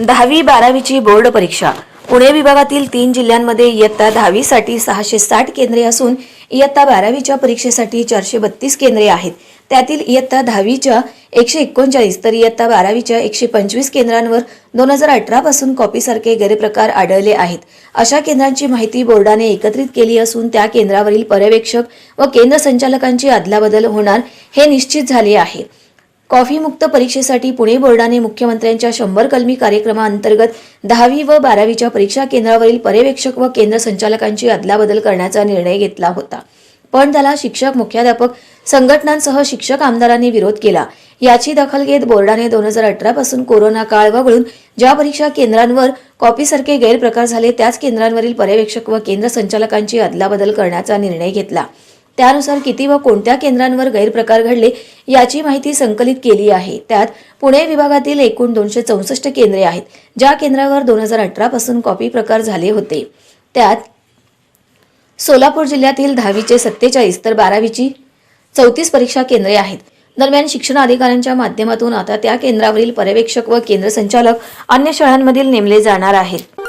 दहावी बारावीची बोर्ड परीक्षा. पुणे विभागातील तीन जिल्ह्यांमध्ये इयत्ता दहावीसाठी सहाशे साठ केंद्रे असून इयत्ता बारावीच्या परीक्षेसाठी चारशे बत्तीस केंद्रे आहेत. त्यातील इयत्ता दहावीच्या एकशे एकोणचाळीस तर इयत्ता बारावीच्या एकशे पंचवीस केंद्रांवर दोन हजार अठरापासून कॉपीसारखे गैरप्रकार आढळले आहेत. अशा केंद्रांची माहिती बोर्डाने एकत्रित केली असून त्या केंद्रावरील पर्यवेक्षक व केंद्र संचालकांची अदलाबदल होणार हे निश्चित झाले आहे. कॉफीमुक्त परीक्षेसाठी पुणे बोर्डाने मुख्यमंत्र्यांच्या शंभर कलमी कार्यक्रमाअंतर्गत दहावी व बारावीच्या परीक्षा केंद्रावरील पर्यवेक्षक व केंद्र संचालकांची अदलाबदल करण्याचा निर्णय घेतला होता. पण त्याला शिक्षक मुख्याध्यापक संघटनांसह शिक्षक आमदारांनी विरोध केला. याची दखल घेत बोर्डाने दोन हजार अठरा पासून कोरोना काळ वगळून ज्या परीक्षा केंद्रांवर कॉपीसारखे गैरप्रकार झाले त्याच केंद्रांवरील पर्यवेक्षक व केंद्र संचालकांची अदलाबदल करण्याचा निर्णय घेतला. त्यानुसार किती व कोणत्या केंद्रांवर गैरप्रकार घडले याची माहिती संकलित केली आहे. त्यात पुणे विभागातील एकूण दोनशे चौसष्ट केंद्रे आहेत ज्या केंद्रावर दोन हजार अठरा पासून कॉपी प्रकार झाले होते. त्यात सोलापूर जिल्ह्यातील दहावीचे सत्तेचाळीस तर बारावीची चौतीस परीक्षा केंद्रे आहेत. दरम्यान शिक्षण अधिकाऱ्यांच्या माध्यमातून आता त्या केंद्रावरील पर्यवेक्षक व केंद्र संचालक अन्य शाळांमधील नेमले जाणार आहेत.